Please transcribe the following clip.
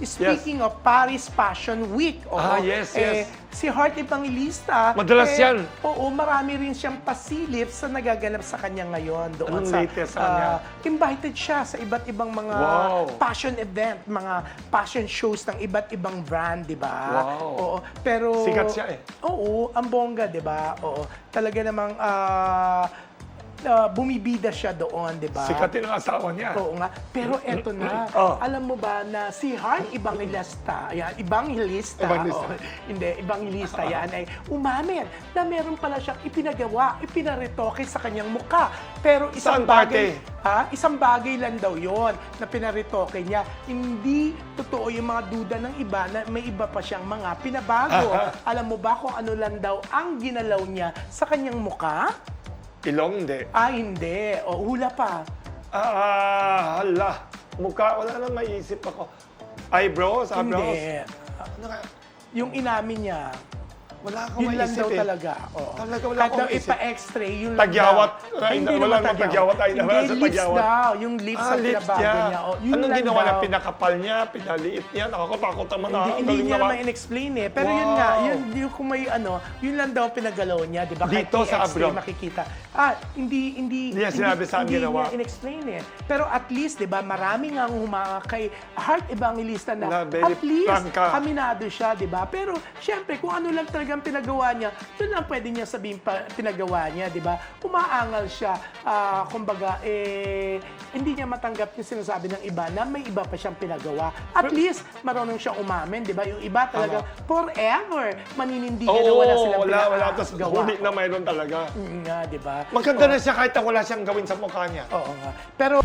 speaking of Paris Fashion Week, oo, Ah, yes, eh, yes. si Heart Evangelista, Madalas eh, yan. Oo, marami rin siyang pasilip sa nagaganap sa kanya ngayon. Doon Anong sa, latest sa kanya? ah, invited siya sa iba't ibang mga Wow. fashion event, mga fashion shows ng iba't ibang brand, di ba? Wow. Oo, pero... Sikat siya eh. Oo, ang bongga, di ba? Oo, talaga namang ah, ah, bumibida siya doon, di ba? Sikatin ang asawa niya. Oo nga. Pero eto na, Oh. alam mo ba na si Heart Evangelista, yan, Evangelista, Evangelista. oo, hindi, Evangelista yan ay umamin na meron pala siyang ipinagawa, ipinaretoke sa kanyang muka. Pero isang Saan bagay, ha, isang bagay lang daw yon na pinaretoke niya. Hindi totoo yung mga duda ng iba na may iba pa siyang mga pinabago. alam mo ba kung ano lang daw ang ginalaw niya sa kanyang muka? Ilong, hindi. Ah, hindi. O, hula pa. Ah, hala. Mukha, wala nang maisip ako. Eyebrows, eyebrows. Hindi. Ano? Yung inamin niya, Wala akong yun lang maisip daw eh. talaga. Oo. Talaga wala Kahit akong daw maisip. ipa-x-ray, yun lang Tagyawat. daw. Ay, Hindi wala naman namang tagyawat. Ay, wala Hindi, sa lips tagyawat. daw. Yung lips Ah, ang lips pinabago niya. niya. Oh, yun Anong lang ginawa niya? daw. Pinakapal niya? Pinaliit niya? Nakakatakot naman. Hindi, hindi niya naman. in-explain eh. Pero yun nga, Wow. yun, yung kung may ano, yun lang daw ang pinagalaw niya, di ba? Kahit Dito sa abroad. makikita. Ah, hindi, hindi, Hindi niya sinabi saan hindi ginawa. niya in-explain eh. Pero at least, di ba, marami nga humanga kay Heart Evangelista na, Na very at least, prangka. aminado siya, di ba? Pero, syempre, kung ano lang talagang pinagawa niya, yun lang pwede niya sabihin pa, pinagawa niya, di ba? Umaangal siya, ah, kumbaga, eh, hindi niya matanggap yung sinasabi ng iba na may iba pa siyang pinagawa. At least, marunong siyang umamin, di ba? Yung iba talaga, forever, maninindigan na Oo, wala silang wala, wala. Tapos pinagawa. huli na mayroon talaga. Mm, nga, di ba? Maganda na siya kahit na wala siyang gawin sa mukha niya. Oo nga. Pero,